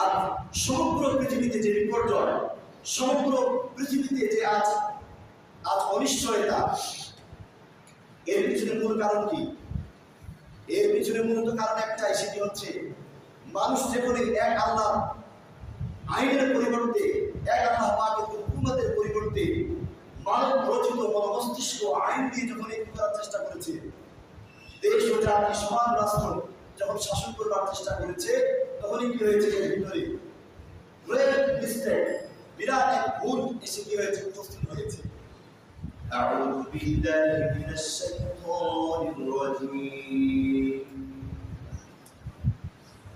আর সমগ্র পৃথিবীতে যে বিপর্যয়, সমগ্র পৃথিবীতে যে আজ আজ অনিশ্চয়তা, এর পিছনে মূল কারণ কি? এর পিছনে মূলত কারণ একটাই, সেটি হচ্ছে মানুষ যেখানে এক আল্লাহ আইনের পরিবর্তে, এক আল্লাহ পাকের হুকুমতের পরিবর্তে মানব রচিত মস্তিষ্ক আইন দিয়ে যখন এই করার চেষ্টা করেছে, দেশ ও জাতি সমান রাষ্ট্র যখন শাসন করবার চেষ্টা করেছে তখনই কি হয়েছে এর ভিতরে গ্রেট মিস্টেক বিরাট এক ভুল এসে কি হয়েছে উপস্থিত হয়েছে أعوذ بالله من الشيطان الرجيم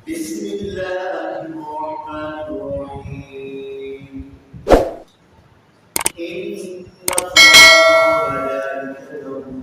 بسم الله الرحمن الرحيم إن الله وملائكته يصلون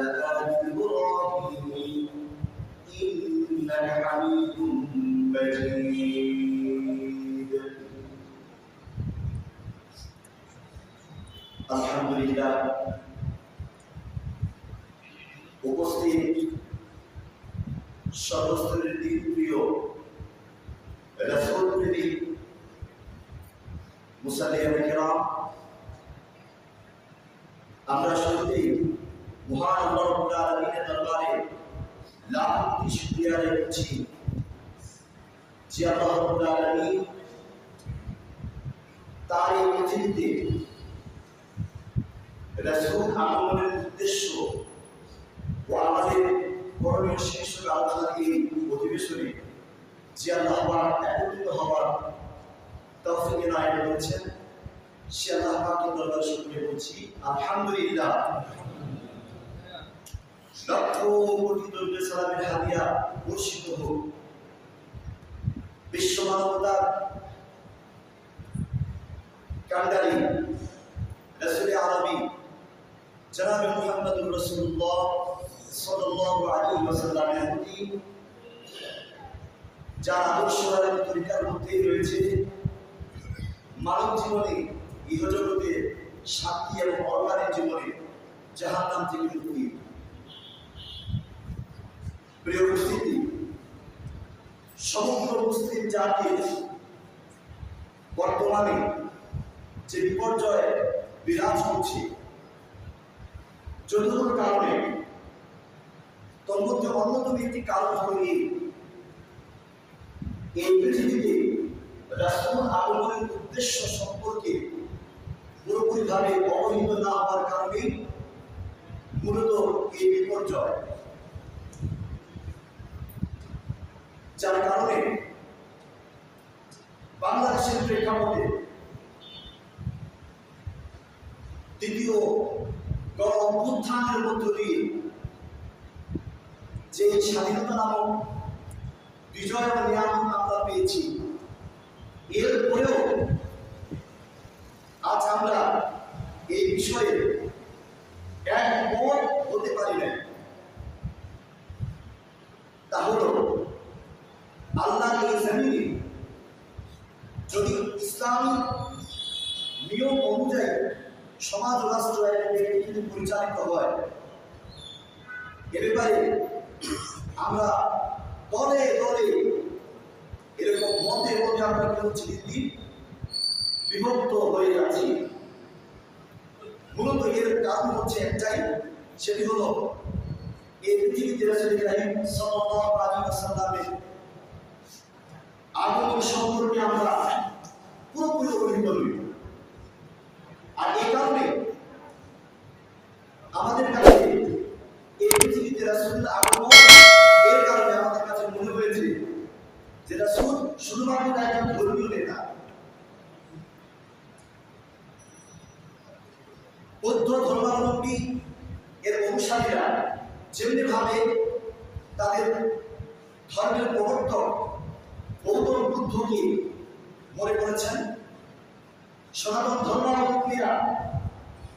Alhamdulillah. সে আল্লাহ পাকের দরবারে শুকরিয়া বলছি। আলহামদুলিল্লাহ। বর্ষিত হোক। বিশ্ব মানবতার কান্ডারি রাসূল আরবি জনাবে মুহাম্মদুর রাসূলুল্লাহ সাল্লাল্লাহু আলাইহি ওয়াসাল্লামের প্রতি যার আদর্শ মানব জীবনে ইহজগতে শান্তি এবং অর্গানের জীবনে জাহান্নাম থেকে মুক্তি। প্রিয় উপস্থিতি, সমগ্র মুসলিম জাতির বর্তমানে যে বিপর্যয় বিরাজ করছে যতগুলো কারণে তন্মধ্যে অন্যতম একটি কারণ হল এই। পৃথিবীতে রাষ্ট্র আগমনের উদ্দেশ্য সম্পর্কে পুরোপুরিভাবে অবহিত না হওয়ার কারণে মূলত এই বিপর্যয়। যার কারণে বাংলাদেশের প্রেক্ষাপটে দ্বিতীয় গণ অভ্যুত্থানের মধ্য দিয়ে যে স্বাধীনতা নামক বিজয় ও নিয়ামত আমরা পেয়েছি এরপরেও আজ আমরা এই বিষয়ে একমত হতে পারি না তা হল, আল্লাহ এই যদি ইসলামী নিয়ম অনুযায়ী সমাজ রাষ্ট্র যদি পরিচালিত হয়, এ ব্যাপারে আমরা দলে দলে এরকম মতে মতে আমরা কি হচ্ছে দিন বিভক্ত হয়ে আছি। মূলত এর কারণ হচ্ছে একটাই, সেটি হলো এই পৃথিবীতে রাসুল সম্পর্কে আমরা পুরোপুরি অভিহিত আর এই কারণে আমাদের কাছে এই পৃথিবীতে রাসুল আগমন এর কারণে আমাদের কাছে মনে হয়েছে যে রাসুল শুধুমাত্র একজন ধর্মীয় নেতা বৌদ্ধ ধর্মাবলম্বী এর অনুসারীরা যেমনি ভাবে তাদের ধর্মের প্রবর্তক গৌতম বুদ্ধকে মনে করেছেন, সনাতন ধর্মাবলম্বীরা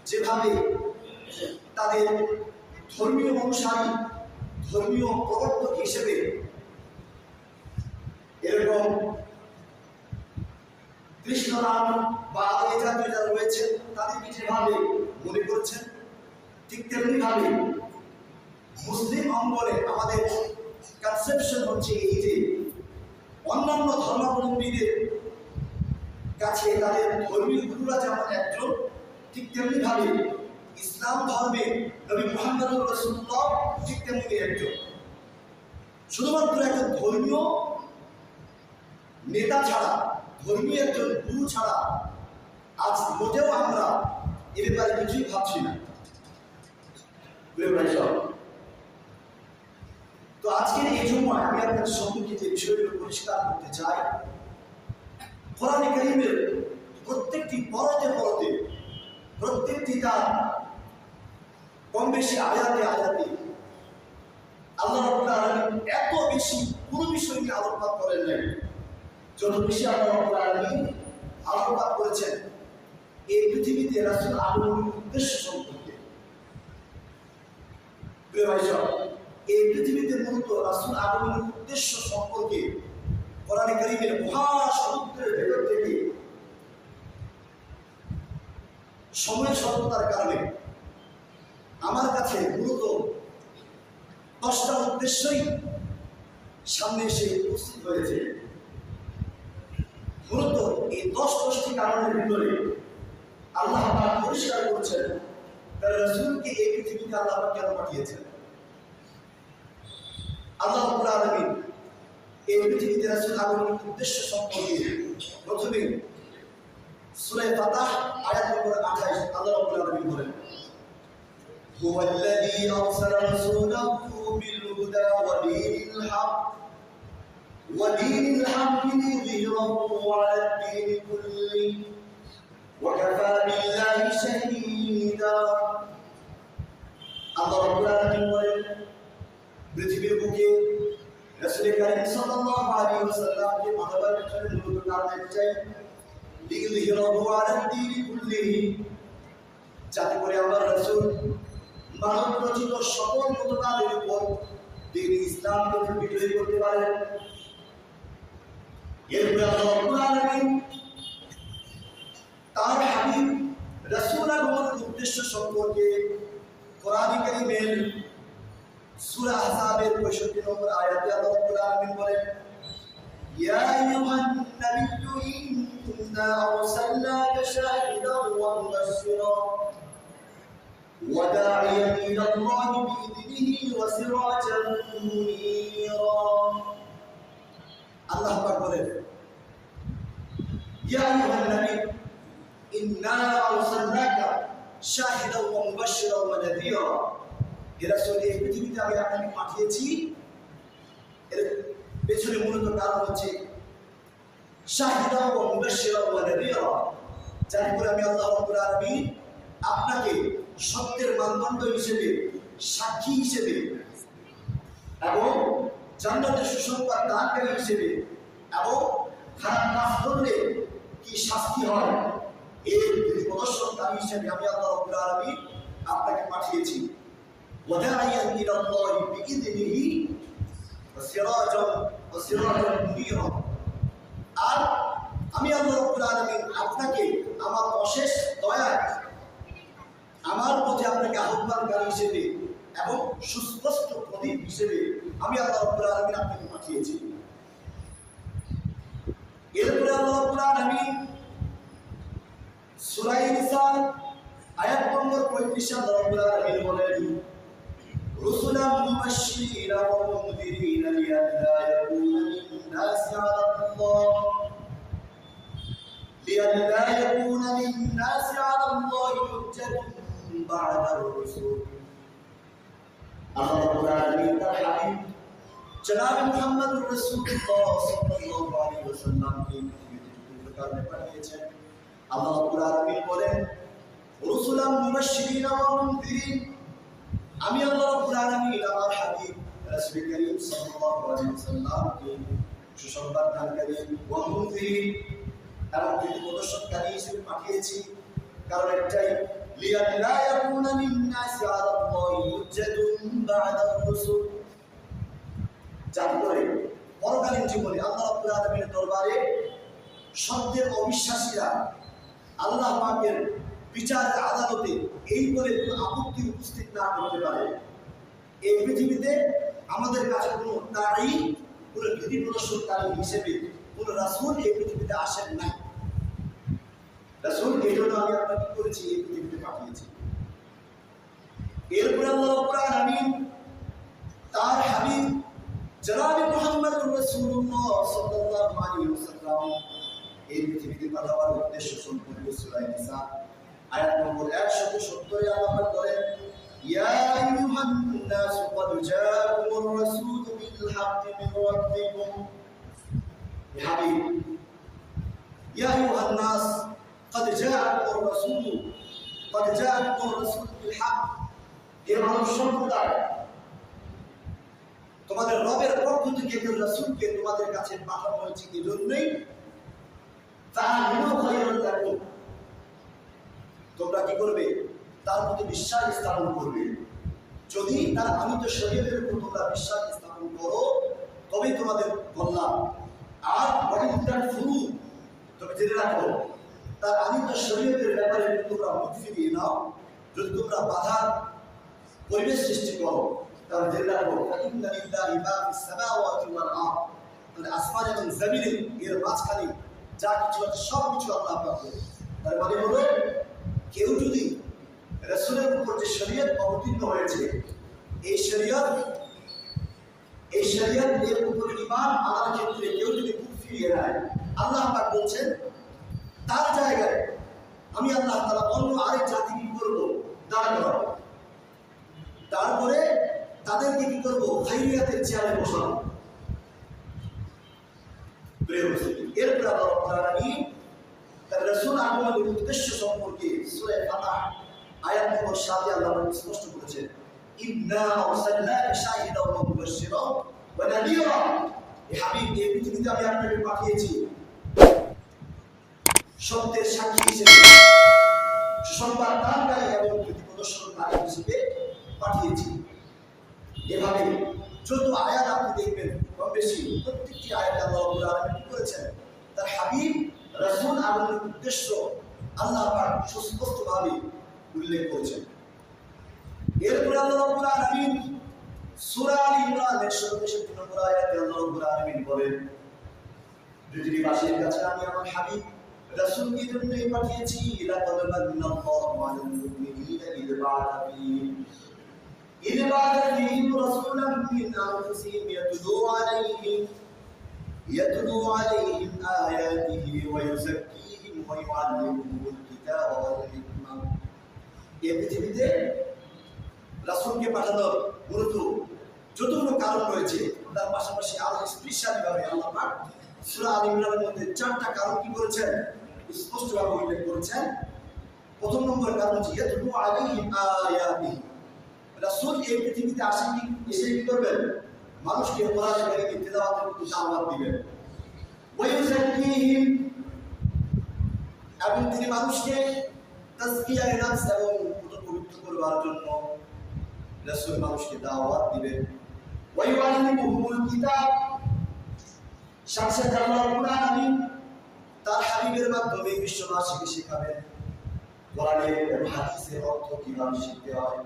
যেভাবে তাদের ধর্মীয় অনুসারী, ধর্মীয় প্রবর্তক হিসেবে এরকম কৃষ্ণরাম বা আরও এ জাতীয় যারা রয়েছেন তাদেরকে যেভাবে মনে করছেন? ঠিক তেমনি ভাবে মুসলিম অঙ্গনে আমাদের কনসেপশন হচ্ছে এই যে, অন্যান্য ধর্মাবলম্বীদের কাছে তাদের ধর্মীয় গুরুরা যেমন একজন, ঠিক তেমনি ভাবে ইসলাম ধর্মে নবী মোহাম্মদ রসুল্লাহ ঠিক তেমনি একজন। শুধুমাত্র একজন ধর্মীয় নেতা ছাড়া ধর্মীয় একজন গুরু ছাড়া আজ মোটেও আমরা এ ব্যাপারে কিছুই ভাবছি না। তো আজকের এই সময় আমি আপনার সম্মুখে যে বিষয়গুলো পরিষ্কার করতে চাই, কোরআনে কারিমের প্রত্যেকটি পরতে পরতে, প্রত্যেকটি তার কম বেশি আয়াতে আয়াতে আল্লাহ এত বেশি কোনো বিষয় নিয়ে আলোকপাত করেন নাই। আলোকপাত করেছেন এই পৃথিবীতে রাসূল আগমনের উদ্দেশ্য সম্পর্কে। এই পৃথিবীতে মূলত রাসূল আগমনের উদ্দেশ্য সম্পর্কে সময় কারণে আমার কাছে মূলত দশটা উদ্দেশ্যই সামনে এসে উপস্থিত হয়েছে। মূলত এই দশ দশটি কারণের ভিতরে আল্লাহ পাক পরিষ্কার করছেন তার রসুলকে এই পৃথিবীতে আল্লাহ পাক কেন পাঠিয়েছেন আল্লাহ রাব্বুল আলামিন এই পৃথিবীতে রাসূল আগমনের উদ্দেশ্য সম্পর্কে প্রথমে সূরা ফাতাহ আয়াত নম্বর 28 আল্লাহ রাব্বুল আলামিন বলেন هو الذي أرسل رسوله بالهدى ودين الحق ودين الحق ليظهره على الدين كله وكفى بالله شهيدا আল্লাহ রাব্বুল আলামিন বলেন পৃথিবীর বুকে রাসূল কারীম সাল্লাল্লাহু আলাইহি ওয়াসাল্লামকে মানবার পেছনে মূলত কারণ একটাই লিইয়ুযহিরাহু আলা দ্বীনি কুল্লিহি যাতে করে আমার রাসূল মানব রচিত সকল মতবাদের উপর দিন ইসলামকে বিজয়ী করতে পারেন এরপরে আল্লাহ রাব্বুল আলামিন তার হাবিব রাসূল আগমনের উদ্দেশ্য সম্পর্কে কোরআন কারীমের সূরা আহজাবের 65 নম্বর আয়াতে আল্লাহ রাব্বুল আলামিন বলেন ইয়া আইয়ুহান নাবিয়্যু ইন্না আরসালনাকা শাহিদান ওয়া মুবাশশিরা وداعيا إلى الله بإذنه وسراجا منيرا الله أكبر يا أيها النبي إنا أرسلناك شاهدا ومبشرا ونذيرا এরা চলে এই পৃথিবীতে আমি আপনাকে পাঠিয়েছি এর পেছনে মূলত কারণ হচ্ছে শাহিদা ও মুবাশশিরা ওয়া নাযীরা যার করে আমি আল্লাহ রাব্বুল আলামিন আপনাকে সত্যের মানদণ্ড হিসেবে সাক্ষী হিসেবে এবং জান্নাতের সুসংবাদ দানকারী হিসেবে এবং খারাপ কাজ করলে কি শাস্তি হয়? এর প্রদর্শনকারী হিসেবে আমি আল্লাহ রব্বুল আলামিন আপনাকে পাঠিয়েছি। ওয়াদাইয়ান ইলাল্লাহি বিইذنহি সিরাজান সিরাজান মুনীরা। আর আমি আল্লাহ রব্বুল আলামিন আপনাকে আমার অশেষ দয়ায় আমার প্রতি আপনাকে আহ্বানকারী হিসেবে এবং সুস্পষ্ট প্রদীপ হিসেবে আমি আল্লাহ রব্বুল আলামিন আপনাকে পাঠিয়েছি। এরপরে আল্লাহ রাব্বুল আলামিন সূরা নিসা আয়াত নম্বর 35 আল্লাহ রাব্বুল আলামিন বলেন رسلا مبشرين ومنذرين لئلا يكون للناس على الله لئلا يكون للناس على الله حجة بعد الرسل الله رب العالمين তার আলাইহি ওয়াসাল্লামকে পৃথিবীতে চতুর্থ কারণে পাঠিয়েছেন আল্লাহ আলামিন বলেন রসুলা রসুলাম মুবাশশিরিন ওয়া মুনযিরিন আমি আল্লাহ রাব্বুল আলামিন, আমার হাবিব রাসূল করিম সাল্লাল্লাহু আলাইহি ওয়াসাল্লামকে সুসংবাদ দানকারী ওয়া মুনযিরিন এবং তিনি প্রদর্শনকারী হিসেবে পাঠিয়েছি। কারণ একটাই লিয়াল্লা ইয়াকুনা লিন-নাসি আলাল্লাহি হুজ্জাতুন বা'দা আর-রুসুল যাতে করে পরকালীন জীবনে আল্লাহ রাব্বুল আলামিনের দরবারে সত্যের অবিশ্বাসীরা আল্লাহ পাকের বিচারের আদালতে এই বলে কোনো আপত্তি উপস্থিত না করতে পারে। এই পৃথিবীতে আমাদের কাছে কোনো দাঁড়ি কোনো বিধি প্রদর্শনকারী হিসেবে কোনো রাসূল এই পৃথিবীতে আসেন নাই। রাসূল এই জন্য আমি কি করেছি, এই পৃথিবীতে পাঠিয়েছি। এরপরে আল্লাহ আলামিন তার হাবিব জনাব মুহাম্মদ রাসূলুল্লাহ সাল্লাল্লাহু আলাইহি ওয়াসাল্লাম এই পৃথিবীতে পাঠাবার উদ্দেশ্য সম্পর্কে সূরা নিসা আয়াত নম্বর 170 এ আল্লাহ বলেন, ইয়া আইয়ুহান নাস ক্বাদ জাআকুমুর রাসূলু বিল হাক্কি মিন রাব্বিকুম। ইয়া হাবিব, ইয়া আইয়ুহান নাস জাআকুমুর রাসূলু ক্বাদ জাআকুমুর রাসূলু বিল হক হে মানব সম্প্রদায় তোমাদের রবের পক্ষ থেকে একজন রাসূলকে তোমাদের কাছে পাঠানো হয়েছে এই জন্যই তোমরা কি করবে? তার প্রতি বিশ্বাস স্থাপন করবে। যদি তার আমি তো শরীরের উপর তোমরা বিশ্বাস স্থাপন করো, তবেই তোমাদের বললাম আর শুরু, তবে জেনে রাখো, তার আমি তো শরীরের ব্যাপারে তোমরা মুখ ফিরিয়ে নাও। যদি তোমরা বাধার পরিবেশ সৃষ্টি করো মাঝখানে যা কিছু আছে সব আল্লাহ পাক তার মানে হলো, কেউ যদি রসুলের উপর যে শরীয়ত অবতীর্ণ হয়েছে, এই শরীয়ত এই শরীয়ত এর উপর কেউ যদি মুখ ফিরিয়ে নেয়, আল্লাহ পাক বলছেন, তার জায়গায় আমি আল্লাহ তারা অন্য আরেক জাতি করব। দাঁড় তারপরে তাদেরকে কি করব? খাইরিয়াতের চেয়ারে বসাবো। এরপরে আল্লাহ রাব্বুল আলামিন তার আগমনের উদ্দেশ্য সম্পর্কে সূরা ফাতাহ, আয়াত নম্বর 7 আল্লাহ স্পষ্ট করেছেন, ইন্না আরসালনাকা শাহিদান ওয়া মুবাশশিরান ওয়া নাযীরা এই হাবিব, এই পৃথিবীতে আমি আপনাকে পাঠিয়েছি। সত্যের সাক্ষী হিসেবে, সুসংবাদ দানকারী এবং প্রতি প্রদর্শনকারী হিসেবে পাঠিয়েছি। এভাবে যত আয়াত আপনি দেখবেন, কম বেশি প্রত্যেকটি আয়াত আল্লাহ কি করেছেন। তার হাবিব, রাসূল আগমনের উদ্দেশ্য আল্লাহ পাক সুস্পষ্টভাবে উল্লেখ করেছেন। এরপরে আল্লাহ রাব্বুল আলামিন সূরা আল ইমরান 163 নম্বর আয়াতে আল্লাহ রাব্বুল আলামিন বলেন পৃথিবীবাসীর কাছে আমি আমার হাবিব, রাসূলকে জন্যই পাঠিয়েছি, লাকাদ মান্নাল্লাহু আলাল মুমিনিনা বা'আথা ফীহিম إذ بعث فيهم رسولا من أنفسهم يتلو عليهم يتلو عليهم آياته ويزكيهم ويعلمهم الكتاب والحكمة এই পৃথিবীতে রাসূলকে পাঠানোর মূলত যতগুলো কারণ রয়েছে তার পাশাপাশি আরো স্পেশালি ভাবে আল্লাহ পাক সূরা আল ইমরানের মধ্যে চারটা কারণ কি করেছেন স্পষ্টভাবে উল্লেখ করেছেন প্রথম নম্বর কারণ হচ্ছে ইয়াতলু আলাইহিম আয়াতিহি রাসূল এই পৃথিবীতে আসেন এসে কি করবেন? মানুষকে কোরআন কারিমে তেলাওয়াতের প্রতি দাওয়াত দিবেন। ওয়ায়ুযাক্কিহিম, এবং তিনি মানুষকে তাজকিয়া নফস এবং পবিত্র করবার জন্য রাসূল মানুষকে দাওয়াত দিবেন। ওয়ায়ুআল্লিমুহুমুল কিতাব সাথে আল্লাহ রাব্বুল আলামিন তার হাবিবের মাধ্যমে বিশ্ববাসীকে শেখাবেন। কোরআনের এবং হাদিসের অর্থ কীভাবে শিখতে হয়?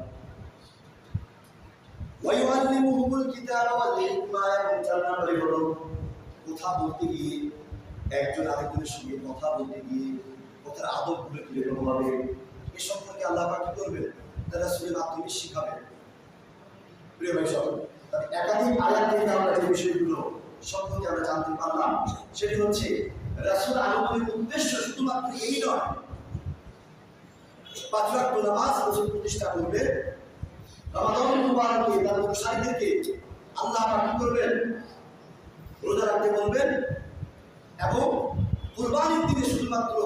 ওয়াইউআল্লিমুহুমুল কিতাবা ওয়াল হিকমা এবং চার নম্বরে হলো কথা বলতে গিয়ে একজন আরেকজনের সঙ্গে কথা বলতে গিয়ে কথার আদবগুলো কীরকম হবে এ সম্পর্কে আল্লাহ পাক কি তারা রাসূলের মাধ্যমে শিখাবেন। প্রিয় ভাই সব একাধিক আয়াত আমরা যে বিষয়গুলো সম্পর্কে আমরা জানতে পারলাম, সেটি হচ্ছে রাসূল আগমনের উদ্দেশ্য শুধুমাত্র এই নয়, পাঁচ ওয়াক্ত নামাজ প্রতিষ্ঠা করবে রমাদান এবং কুরবানির শুধুমাত্র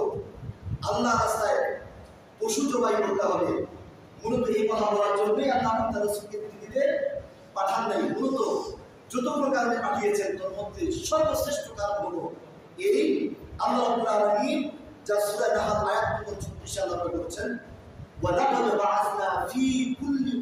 পাঠান মূলত যত প্রকারে পাঠিয়েছেন, তোর মধ্যে সর্বশ্রেষ্ঠ কারণ হলো এই আল্লাহ রাব্বুল যা সূরা নাহাল আয়াত নম্বর 36 আল্লাহ বলেছেন ওয়ালাকাদ বাআসনা ফি কুল্লি উম্মাতিন রাসূলা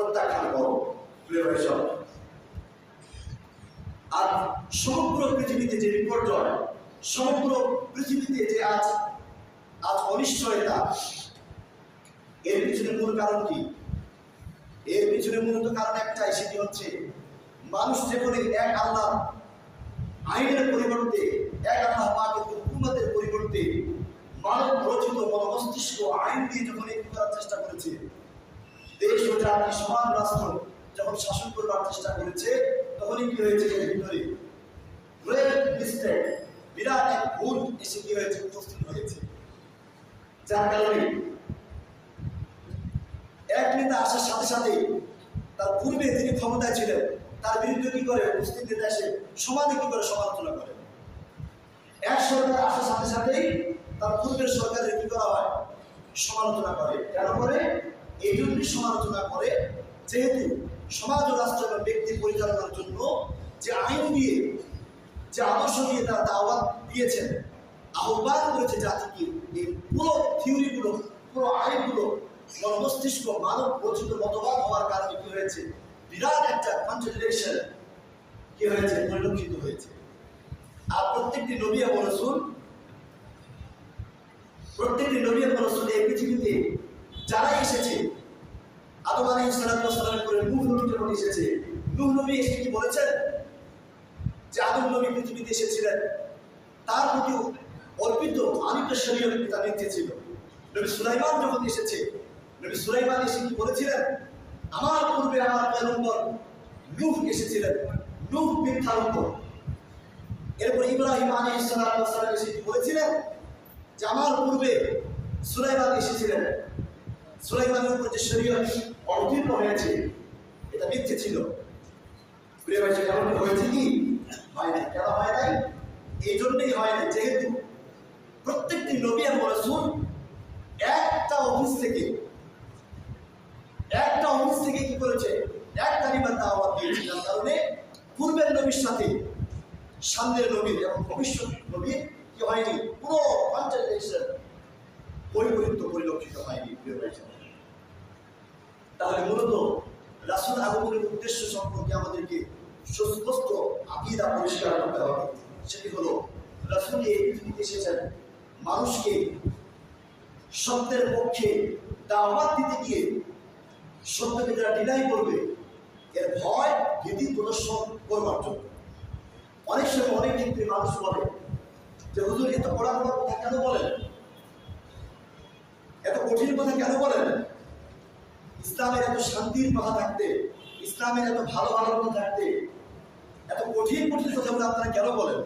প্রত্যাখ্যান করো, প্রিয় ভাই সব। আর সমগ্র পৃথিবীতে যে বিপর্যয়, সমগ্র পৃথিবীতে যে আজ আজ অনিশ্চয়তা, এর পিছনে মূল কারণ কি এর পিছনে মূলত কারণ একটাই, সেটি হচ্ছে মানুষ যখন এক আল্লাহ আইনের পরিবর্তে, এক আল্লাহ পাকের হুকুমতের পরিবর্তে মানব রচিত মস্তিষ্ক আইন দিয়ে যখন এই করার চেষ্টা করেছে দেশ ও জাতি সমান রাষ্ট্র যখন শাসন করবার চেষ্টা করেছে, তখনই কি হয়েছে বিরাট ভুল কি হয়েছে? উপস্থিত হয়েছে। যার কারণে এক নেতা আসার সাথে সাথে তার পূর্বে যিনি ক্ষমতায় ছিলেন, তার বিরুদ্ধে কি করে? মুসলিম নেতা এসে সমানে কি করে সমালোচনা করে? এক সরকার আসার সাথে সাথেই তার পূর্বের সরকারের কি করা হয়? সমালোচনা করে। কেন করে? এই জন্যই সমালোচনা করে, যেহেতু সমাজ ও রাষ্ট্র এবং ব্যক্তি পরিচালনার জন্য যে আইন দিয়ে, যে আদর্শ দিয়ে তারা দাওয়াত দিয়েছেন, আহ্বান করেছে জাতিকে, এই পুরো থিওরিগুলো, পুরো আইনগুলো মস্তিষ্ক মানব রচিত মতবাদ হওয়ার কারণে কি হয়েছে? বিরাট একটা কনসিডারেশন কি হয়েছে? পরিলক্ষিত হয়েছে। আর প্রত্যেকটি নবী এবং রসুল, প্রত্যেকটি নবী এবং রসুল এই পৃথিবীতে যারাই এসেছে, আদম আলী সালামের করে নূহ নবী যখন এসেছে? নূহ নবী এসে কি বলেছেন? যে আদম নবী পৃথিবীতে এসেছিলেন। তার প্রতি অর্পিত আনিত শরীয়ত তার নিতে ছিল। নবী সুলাইমান যখন এসেছে, নবী সুলাইমান এসে কি বলেছিলেন? আমার পূর্বে আমার পয়গম্বর নূহ এসেছিলেন। নূহ মিথ্যার উপর। এরপর ইব্রাহিম আলী ইসলাম এসে কি বলেছিলেন? যে আমার পূর্বে সুলাইমান এসেছিলেন। সুলাইমানের উপর যে শরীয়ত অবতীর্ণ হয়েছে, এটা মিথ্যে ছিল। প্রিয় ভাই কেমন হয়েছে কি? হয় নাই। কেন হয় নাই? এই জন্যই হয় নাই। যেহেতু প্রত্যেকটি নবী এবং রসুল একটা অফিস থেকে, একটা অফিস থেকে কি করেছে? এক কালিমার দাওয়াত দিয়েছে। যার কারণে পূর্বের নবীর সাথে সামনের নবীর এবং ভবিষ্যৎ নবীর কি হয়নি? পুরো কনসেন্ট্রেশন পরিবর্তিত পরিলক্ষিত হয়নি তাহলে মূলত রাসুল আগমনের উদ্দেশ্য সম্পর্কে আমাদেরকে সুস্পষ্ট আকিদা পরিষ্কার করতে হবে। সেটি হলো, রাসুল এই পৃথিবীতে এসেছেন, মানুষকে সত্যের পক্ষে দাওয়াত দিতে গিয়ে সত্যকে যারা ডিনাই করবে, এর ভয়, ভীতি প্রদর্শন করবার জন্য। অনেক সময় অনেক ক্ষেত্রে মানুষ বলে যে, হুজুর, এত পড়াশোনার কথা কেন বলেন? এত কঠিন কথা কেন বলেন? ইসলামের এত শান্তির কথা থাকতে, ইসলামের এত ভালো ভালো কথা থাকতে, এত কঠিন কঠিন কথাগুলো আপনারা কেন বলেন?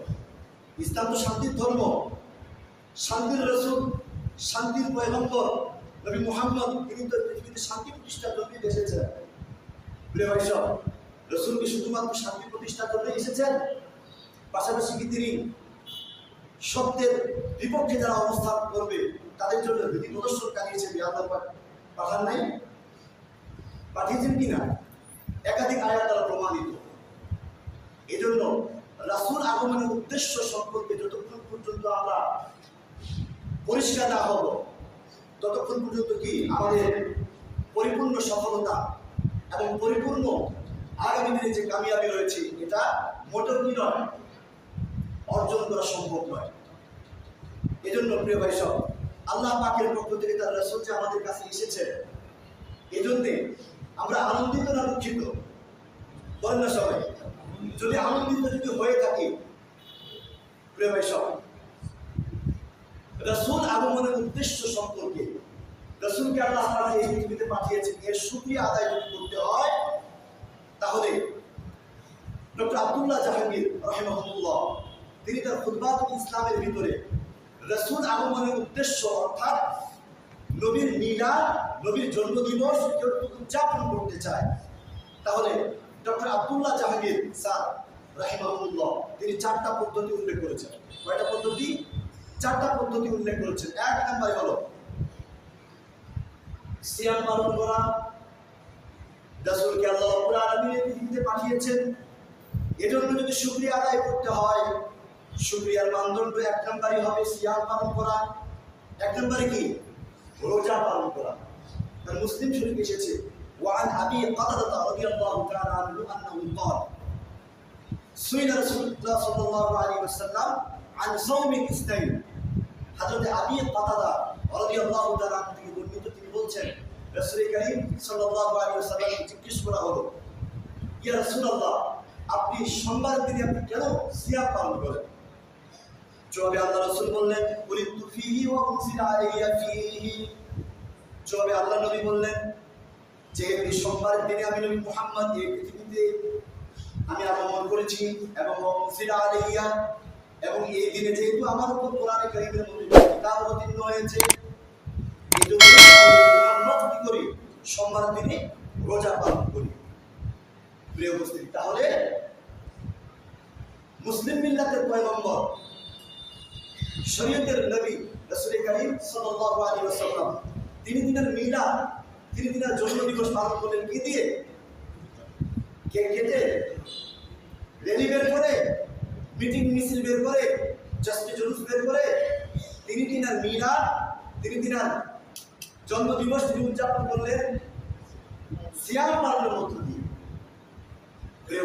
ইসলাম তো শান্তির ধর্ম। শান্তির রসুল, শান্তির পয়গম্বর নবী মোহাম্মদ, তিনি তো পৃথিবীতে শান্তি প্রতিষ্ঠার জন্য এসেছেন। প্রিয় ভাই সব, রসুল কি শুধুমাত্র শান্তি প্রতিষ্ঠার জন্য এসেছেন? পাশাপাশি কি তিনি সত্যের বিপক্ষে যারা অবস্থান করবে তাদের জন্য ভীতি হিসেবে আল্লাহ পাঠান নাই। পাঠিয়েছেন কিনা? একাধিক আয়াত দ্বারা প্রমাণিত। এজন্য রাসুল আগমনের উদ্দেশ্য সম্পর্কে যতক্ষণ পর্যন্ত আমরা পরিষ্কার না হব, ততক্ষণ পর্যন্ত কি আমাদের পরিপূর্ণ সফলতা এবং পরিপূর্ণ আগামী দিনে যে কামিয়াবি রয়েছে, এটা মোটর কি নয়, অর্জন করা সম্ভব নয়। এজন্য প্রিয় ভাই সব আল্লাহ পাকের পক্ষ থেকে তার রসুল যে আমাদের কাছে এসেছে। এজন্যে আমরা আনন্দিত না দুঃখিত? বলেন না সবাই। যদি আনন্দিত যদি হয়ে থাকি, প্রিয় ভাই সব রসুল আগমনের উদ্দেশ্য সম্পর্কে রসুলকে আল্লাহ তাআলা এই পৃথিবীতে পাঠিয়েছেন। এর শুকরিয়া আদায় যদি করতে হয়, তাহলে ডক্টর আবদুল্লাহ জাহাঙ্গীর রহেমাহুল্লাহ, তিনি তার খুতবাত ইসলামের ভিতরে রসুল আগমনের উদ্দেশ্য অর্থাৎ নবীর মিলাদ নবীর জন্মদিবস কেউ উদযাপন করতে চায়, তাহলে ডক্টর আব্দুল্লাহ জাহাঙ্গীর স্যার, রাহিমাহুল্লাহ, তিনি চারটা পদ্ধতি উল্লেখ করেছেন। কয়টা পদ্ধতি? চারটা পদ্ধতি উল্লেখ করেছেন। এক নম্বরে হলো সিয়াম পালন করা। রাসূলকে আল্লাহ এই পৃথিবীতে পাঠিয়েছেন। এজন্য যদি শুকরিয়া আদায় করতে হয় শুকরিয়ার মানদণ্ড এক নম্বরই হবে সিয়াম পালন করা এক নম্বরে কি রোজা পালন করা তার মুসলিম শরীফ এসেছে وعن ابي قتاده رضي الله تعالى عنه انه قال سئل رسول الله صلى الله عليه وسلم عن صوم الاثنين হযরত আবি কাতাদা রাদিয়াল্লাহু তাআলা আনহু থেকে বর্ণিত তিনি বলছেন রাসূল করিম সাল্লাল্লাহু আলাইহি ওয়াসাল্লাম জিজ্ঞেস করা হলো ইয়া রাসূলুল্লাহ আপনি সোমবার দিনে আপনি কেন সিয়াম পালন করেন জবাবে আল্লাহ রাসূল বললেন উলিতু ফীহি ওয়া উনজিলা আলাইয়া ফীহি। জবাবে আল্লাহ নবী বললেন যে এই সোমবারের দিনে আমি নবী মুহাম্মদ, এই পৃথিবীতে আমি আগমন করেছি এবং উনজিলা আলাইয়া এবং এই দিনে যেহেতু আমার উপর কোরআনে কারিমের মধ্যে কিতাব অবতীর্ণ হয়েছে, এই জন্য আমি মুহাম্মদ কি করি? সোমবার দিনে রোজা পালন করি প্রিয় উপস্থিতি তাহলে মুসলিম মিল্লাতের পয়গম্বর শরীয়তের নবী রাসূল করিম সাল্লাল্লাহু আলাইহি ওয়াসাল্লাম, তিনি দিনের মিলাদ, তিনি দিনের জন্ম দিবস পালন করলেন কি দিয়ে? কেক কেটে, রেলি বের করে, মিটিং মিছিল বের করে, জাস্টি জুলুস বের করে, তিনি দিনার মিলাদ, তিনি দিনার জন্ম দিবস তিনি উদযাপন করলেন সিয়াম পালনের মধ্য দিয়ে।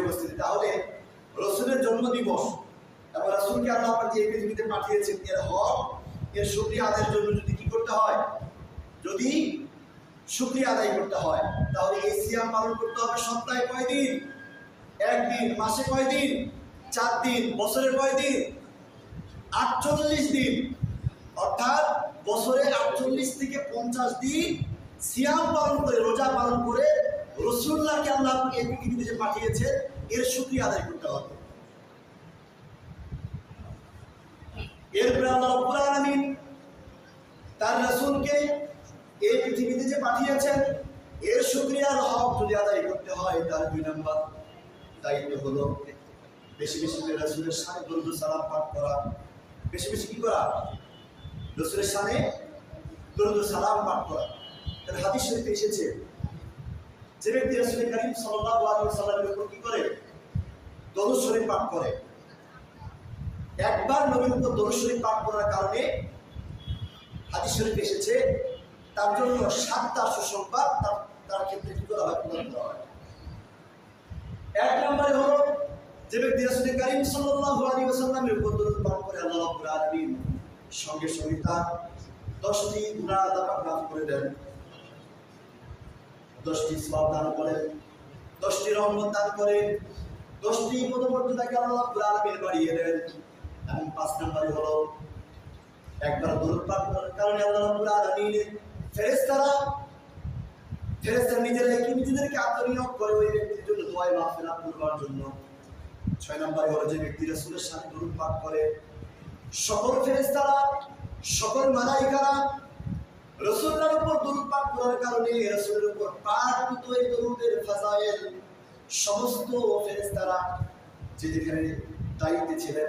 উপস্থিতি। তাহলে রসুলের জন্ম দিবস এবং রসুলকে আল্লাহ পাক যে পৃথিবীতে পাঠিয়েছেন, এর হক, এর শুকরিয়া আদায়ের জন্য যদি কি করতে হয়? যদি শুকরিয়া আদায় করতে হয়, তাহলে এই সিয়াম পালন করতে হবে সপ্তাহে কয়দিন একদিন, মাসে কয়দিন চার দিন, বছরে কয়দিন আটচল্লিশ দিন। অর্থাৎ বছরে আটচল্লিশ থেকে পঞ্চাশ দিন সিয়াম পালন করে, রোজা পালন করে রসুল্লাহকে আল্লাহ এই পৃথিবীতে যে পাঠিয়েছে এর শুকরিয়া আদায় করতে হবে। এরপরে আল্লাহ রব্বুল আলামিন তার রাসূলকে এই পৃথিবীতে যে পাঠিয়েছেন, এর শুকরিয়ার হক যদি আদায় করতে হয়, তার দুই নম্বর দায়িত্ব হলো বেশি বেশি করে রাসূলের সানে দরুদ সালাম পাঠ করা। বেশি বেশি কি করা? রাসূলের সানে দরুদ সালাম পাঠ করা। তার হাদিস শরীফে এসেছে, যে ব্যক্তি রাসূল করিম সাল্লাল্লাহু আলাইহি ওয়াসাল্লামের উপর কি করে? দরুদ শরীফ পাঠ করে। একবার নবীর উপর দরুদ শরীফ পাঠ করার কারণে হাদিস শরীফ এসেছে, তার জন্য সাতটা সুসংবাদ তার তার ক্ষেত্রে কি করা হয়, প্রদান করা হয়। এক নম্বরে হলো যে ব্যক্তি রাসূল করিম সাল্লাল্লাহু আলাইহি ওয়াসাল্লামের উপর দরুদ পাঠ করে আল্লাহ রাব্বুল আলামিন সঙ্গে সঙ্গে তার দশটি গুনাহ আদা মাফ করে দেন। দশটি সওয়াব দান করেন, দশটি রহমত দান করেন, দশটি পদমর্যাদাকে আল্লাহ রাব্বুল আলামিন বাড়িয়ে দেন। এবং পাঁচ নম্বরে হলো, একবার দরুদ পাঠ করার কারণে আল্লাহ রাব্বুল আলামিন ফেরেশতারা ফেরেশতারা নিজেরাই কি নিজেদেরকে আত্মনিয়োগ করে ওই ব্যক্তির জন্য দোয়ায় মাগফিরাত করবার জন্য। ছয় নম্বরে হলো যে ব্যক্তি রাসূলের সাথে দরুদ পাঠ করে, সকল ফেরেশতারা, সকল মালাইকারা রসুল্লাহর উপর পাঠ করার কারণে রসুলের উপর পাঠকৃত এই দরুদের ফাজাইল সমস্ত ফেরেশতারা, যে যেখানে দায়িত্বে ছিলেন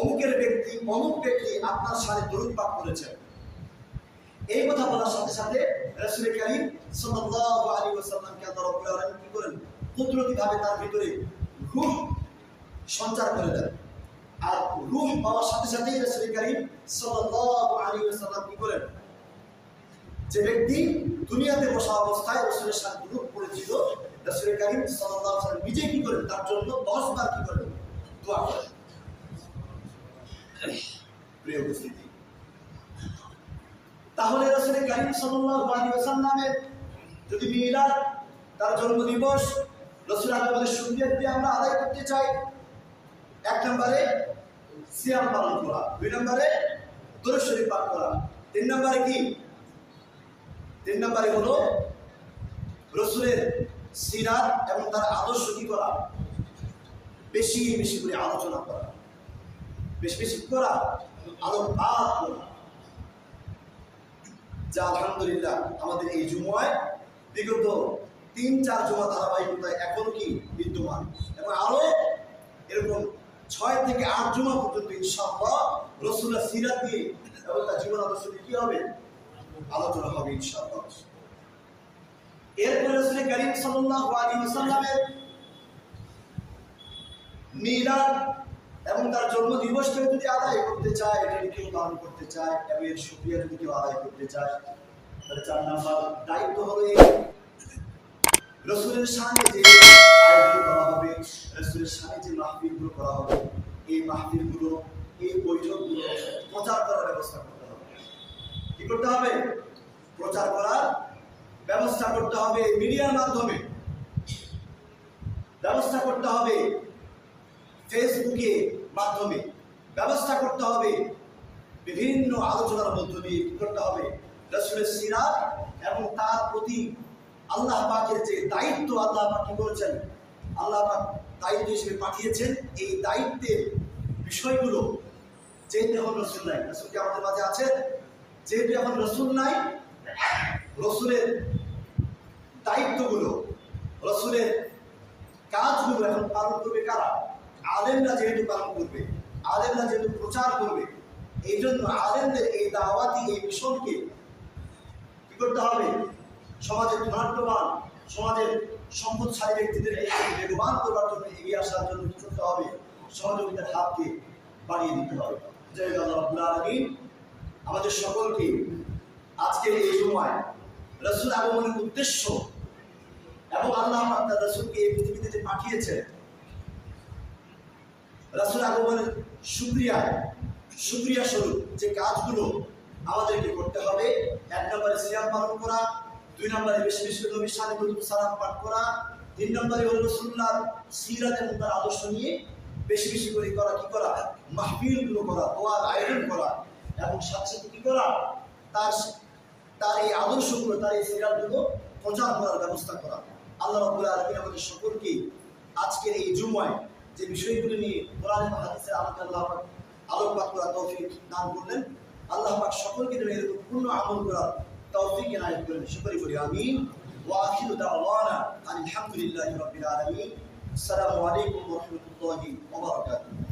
অমুকের ব্যক্তি, অমুক ব্যক্তি আপনার সাথে দরুদ পাঠ করেছেন এই কথা বলার সাথে সাথে রসুল করিম সাল্লাল্লাহু আলাইহি ওয়াসাল্লামকে আল্লাহ রাব্বুল আলামিন কি করেন? কুদরতিভাবে তার ভিতরে রূহ সঞ্চার করে দেন। আর রূহ পাওয়ার সাথে সাথেই রসুল করিম সাল্লাল্লাহু আলাইহি ওয়াসাল্লাম কি করেন? যে ব্যক্তি দুনিয়াতে বসা অবস্থায় রসুলের সাথে গ্রুপ করেছিল রসুলের কারিম ওয়াসাল্লাম নিজে কি করেন? তার জন্য দশ বার কি করেন? দোয়া করেন। প্রিয় উপস্থিতি। তাহলে রসুলের কারিম আলাইহি যদি মিলাদ, তার জন্মদিবস, রসুল আগমনের সুবিধা দিয়ে আমরা আদায় করতে চাই, এক নম্বরে সিয়াম পালন করা, দুই নম্বরে দরুদ শরীফ পাঠ করা, তিন নম্বরে কি? তিন নম্বরে হলো রসুলের সিরাত এবং তার আদর্শ কি করা? বেশি বেশি করে আলোচনা করা। বেশি বেশি করা। করা যা আলহামদুলিল্লাহ আমাদের এই জুমায়, বিগত তিন, চার জমা ধারাবাহিকতায় এখনও কি বিদ্যমান। এবং আরও এরকম ছয় থেকে আট জমা পর্যন্ত ইনশাআল্লাহ রসুল্লাহ সিরাত দিয়ে এবং তার জীবন আদর্শ কি হবে? আলোচনা হবে এরপরে রসুল করিম সাল্লাল্লাহু আলাইহি ওয়াসাল্লামের মিলাদ এবং তার জন্ম দিবসকে যদি আদায় করতে চায়, এটা কেউ পালন করতে চায়, এবং এর সুক্রিয়া যদি কেউ আদায় করতে চায়, তাহলে চার নাম্বার দায়িত্ব এই রসুলের সামনে যে আয়োজন করা হবে, রসুলের সামনে যে করা হবে, এই মাহফিলগুলো, এই প্রচার করার ব্যবস্থা করতে হবে। কি করতে হবে? প্রচার করার ব্যবস্থা করতে হবে মিডিয়ার মাধ্যমে। ব্যবস্থা করতে হবে ফেসবুকে মাধ্যমে ব্যবস্থা করতে হবে, বিভিন্ন আলোচনার মধ্য দিয়ে করতে হবে। রসুলের সিরাত এবং তার প্রতি আল্লাহ পাকের যে দায়িত্ব, আল্লাহ পাক করেছেন আল্লাহ পাক দায়িত্ব হিসেবে পাঠিয়েছেন। এই দায়িত্বের বিষয়গুলো যেহেতু এখন রসুল নাই, রসুল কি আমাদের মাঝে আছে যেহেতু এখন রসুল নাই, রসুলের দায়িত্বগুলো, রসুলের কাজগুলো এখন পালন করবে কারা? আলেমরা যেহেতু পালন করবে, আলেমরা যেহেতু প্রচার করবে, এই জন্য আলেমদের এই দাওয়াতি, এই মিশনকে কি করতে হবে? সমাজের ধনাঢ্যবান, সমাজের সম্পদশালী ব্যক্তিদের বেগবান করবার জন্য এগিয়ে আসার জন্য কি করতে হবে? সহযোগিতার হাতকে বাড়িয়ে দিতে হবে। জয় আল্লাহ আমাদের সকলকে আজকের এই সময় রসুল আগমনের উদ্দেশ্য এবং আল্লাহ তার রসুলকে এই পৃথিবীতে যে পাঠিয়েছেন রাসুল আগমনের সুক্রিয়া সুক্রিয়া স্বরূপ যে কাজগুলো আমাদেরকে করতে হবে, এক নম্বরে সিয়াম পালন করা, দুই নম্বরে বেশি বেশি নবীর সালে সালাম পাঠ করা, তিন নম্বরে হল রসুল্লাহ সিরাত এবং তার আদর্শ নিয়ে বেশি বেশি করে করা, কি করা? মাহফিলগুলো করা, দোয়ার আয়োজন করা এবং সাথে সাথে কি করা? তার তার এই আদর্শগুলো, তার এই সিরাতগুলো প্রচার করার ব্যবস্থা করা। আল্লাহ রবুল্লাহ আলমিন আমাদের সকলকে আজকের এই জুমায় যে বিষয়গুলো নিয়ে কোরআন এবং হাদিসের আলোকে আল্লাহ পাক আলোকপাত করা তৌফিক দান করলেন আল্লাহ পাক সকলকে যেন এরকম পূর্ণ আমল করার তৌফিক এনায়েত করেন শুকরি করি আমিন وآخر دعوانا أن الحمد لله رب العالمين السلام عليكم ورحمة الله وبركاته